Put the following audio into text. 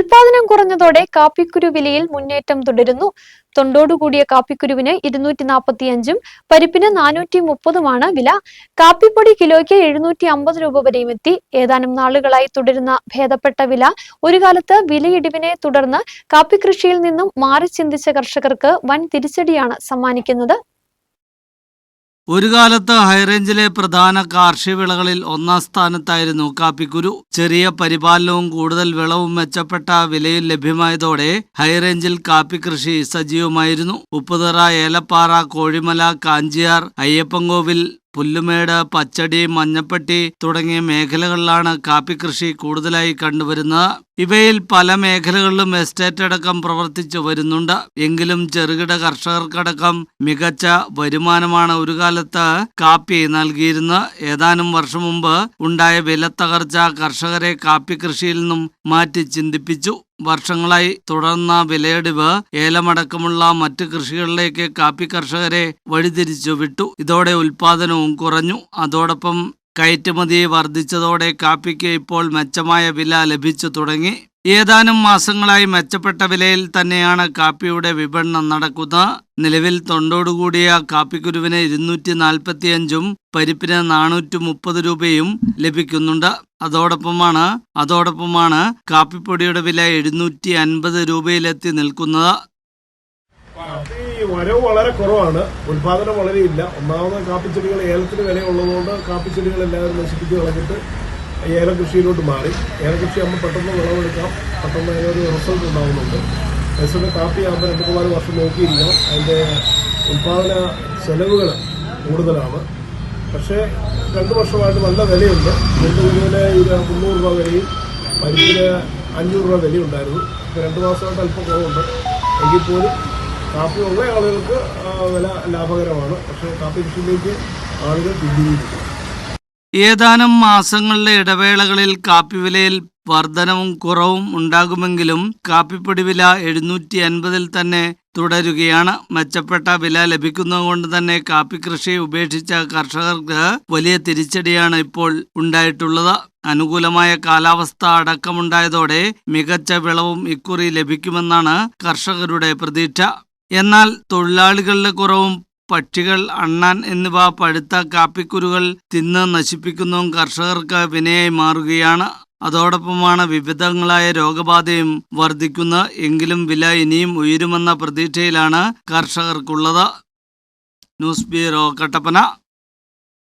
ഉൽപാദനം കുറഞ്ഞതോടെ കാപ്പിക്കുരു വിലയിൽ മുന്നേറ്റം തുടരുന്നു. തൊണ്ടോടുകൂടിയ കാപ്പിക്കുരുവിന് ഇരുന്നൂറ്റി നാൽപ്പത്തി അഞ്ചും പരിപ്പിന് നാനൂറ്റി മുപ്പതുമാണ് വില. കാപ്പിപ്പൊടി കിലോയ്ക്ക് എഴുന്നൂറ്റി അമ്പത് രൂപ വരെയും എത്തി. ഏതാനും നാളുകളായി തുടരുന്ന ഭേദപ്പെട്ട വില. ഒരു കാലത്ത് വിലയിടിവിനെ തുടർന്ന് കാപ്പി കൃഷിയിൽ നിന്നും മാറി ചിന്തിച്ച കർഷകർക്ക് വൻ തിരിച്ചടിയാണ് സമ്മാനിക്കുന്നത്. ഒരു കാലത്ത് ഹൈറേഞ്ചിലെ പ്രധാന കാർഷിക വിളകളിൽ ഒന്നാം സ്ഥാനത്തായിരുന്നു കാപ്പിക്കുരു. ചെറിയ പരിപാലനവും കൂടുതൽ വിളവും മെച്ചപ്പെട്ട വിലയിൽ ലഭ്യമായതോടെ ഹൈറേഞ്ചിൽ കാപ്പി കൃഷി സജീവമായിരുന്നു. ഉപ്പുതറ ഏലപ്പാറ കോഴിമല കാഞ്ചിയാർ അയ്യപ്പൻകോവിൽ പുല്ലുമേട് പച്ചടി മഞ്ഞപ്പെട്ടി തുടങ്ങിയ മേഖലകളിലാണ് കാപ്പി കൃഷി കൂടുതലായി കണ്ടുവരുന്നത്. ഇവയിൽ പല മേഖലകളിലും എസ്റ്റേറ്റ് അടക്കം പ്രവർത്തിച്ചു വരുന്നുണ്ട്. എങ്കിലും ചെറുകിട കർഷകർക്കടക്കം മികച്ച വരുമാനമാണ് ഒരു കാലത്ത് കാപ്പി നൽകിയിരുന്നത്. ഏതാനും വർഷം മുമ്പ് ഉണ്ടായ വിലത്തകർച്ച കർഷകരെ കാപ്പി കൃഷിയിൽ നിന്നും മാറ്റി ചിന്തിപ്പിച്ചു. വർഷങ്ങളായി തുടർന്ന വിലയിടിവ് ഏലമടക്കമുള്ള മറ്റ് കൃഷികളിലേക്ക് കാപ്പി കർഷകരെ വഴിതിരിച്ചു വിട്ടു. ഇതോടെ ഉൽപാദനവും കുറഞ്ഞു. അതോടൊപ്പം കയറ്റുമതി വർദ്ധിച്ചതോടെ കാപ്പിക്ക് ഇപ്പോൾ മെച്ചമായ വില ലഭിച്ചു തുടങ്ങി. ഏതാനും മാസങ്ങളായി മെച്ചപ്പെട്ട വിലയിൽ തന്നെയാണ് കാപ്പിയുടെ വിപണനം നടക്കുന്നത് നിലവിൽ തൊണ്ടോടുകൂടിയ കാപ്പിക്കുരുവിന് ഇരുന്നൂറ്റി നാൽപ്പത്തിയഞ്ചും പരിപ്പിന് നാനൂറ്റി മുപ്പത് രൂപയും ലഭിക്കുന്നുണ്ട്. അതോടൊപ്പമാണ് അതോടൊപ്പമാണ് കാപ്പിപ്പൊടിയുടെ വില എഴുന്നൂറ്റി അൻപത് രൂപയിലെത്തി നിൽക്കുന്നത്. വരവ് വളരെ കുറവാണ്. ഉൽപാദനം വളരെ ഇല്ല. ഒന്നാമത് കാപ്പിച്ചെടികൾ ഏലത്തിന് വിലയുള്ളതുകൊണ്ട് കാപ്പിച്ചെടികൾ എല്ലാവരും നശിപ്പിച്ച് കളഞ്ഞിട്ട് ഏലം കൃഷിയിലോട്ട് മാറി. ഏലകൃഷി ആകുമ്പോൾ പെട്ടെന്ന് വിളവെടുക്കാം. പെട്ടെന്ന് അതിനൊരു റിസൾട്ട് ഉണ്ടാകുന്നുണ്ട് അതേസമയം കാപ്പി ആകുമ്പോൾ രണ്ട് മൂന്നാൽ വർഷം നോക്കിയിരിക്കണം. അതിന്റെ ഉൽപാദന ചെലവുകൾ കൂടുതലാണ്. പക്ഷേ രണ്ട് വർഷമായിട്ട് നല്ല വിലയുണ്ട്. രണ്ട് കിലോയിലെ ഒരു മുന്നൂറ് രൂപ വിലയും പരിപ്പിന് അഞ്ഞൂറ് രൂപ വിലയുണ്ടായിരുന്നു ഇപ്പോൾ രണ്ട് മാസമായിട്ട് അല്പം കുറവുണ്ട്. എങ്കിൽ പോലും കാപ്പി ഉള്ള ആളുകൾക്ക് വില ലാഭകരമാണ്. പക്ഷേ കാപ്പി കൃഷിയിലേക്ക് ആളുകൾ പിന്തിരിയില്ല ഏതാനും മാസങ്ങളിലെ ഇടവേളകളിൽ കാപ്പി വിലയിൽ വർധനവും കുറവും ഉണ്ടാകുമെങ്കിലും കാപ്പിപ്പൊടി വില എഴുന്നൂറ്റി അൻപതിൽ തന്നെ തുടരുകയാണ്. മെച്ചപ്പെട്ട വില ലഭിക്കുന്നതുകൊണ്ട് തന്നെ കാപ്പി കൃഷി ഉപേക്ഷിച്ച കർഷകർക്ക് വലിയ തിരിച്ചടിയാണ് ഇപ്പോൾ ഉണ്ടായിട്ടുള്ളത്. അനുകൂലമായ കാലാവസ്ഥ അടക്കമുണ്ടായതോടെ മികച്ച വിളവും ഇക്കുറി ലഭിക്കുമെന്നാണ് കർഷകരുടെ പ്രതീക്ഷ. എന്നാൽ തൊഴിലാളികളുടെ കുറവും പക്ഷികൾ അണ്ണാൻ എന്നിവ പഴുത്ത കാപ്പിക്കുരുകൾ തിന്ന് നശിപ്പിക്കുന്നതും കർഷകർക്ക് വിനയായി മാറുകയാണ്. അതോടൊപ്പമാണ് വിവിധങ്ങളായ രോഗബാധയും വർദ്ധിക്കുന്ന എങ്കിലും വില ഇനിയും ഉയരുമെന്ന പ്രതീക്ഷയിലാണ് കർഷകർക്കുള്ളത്. News bureau Kattappana.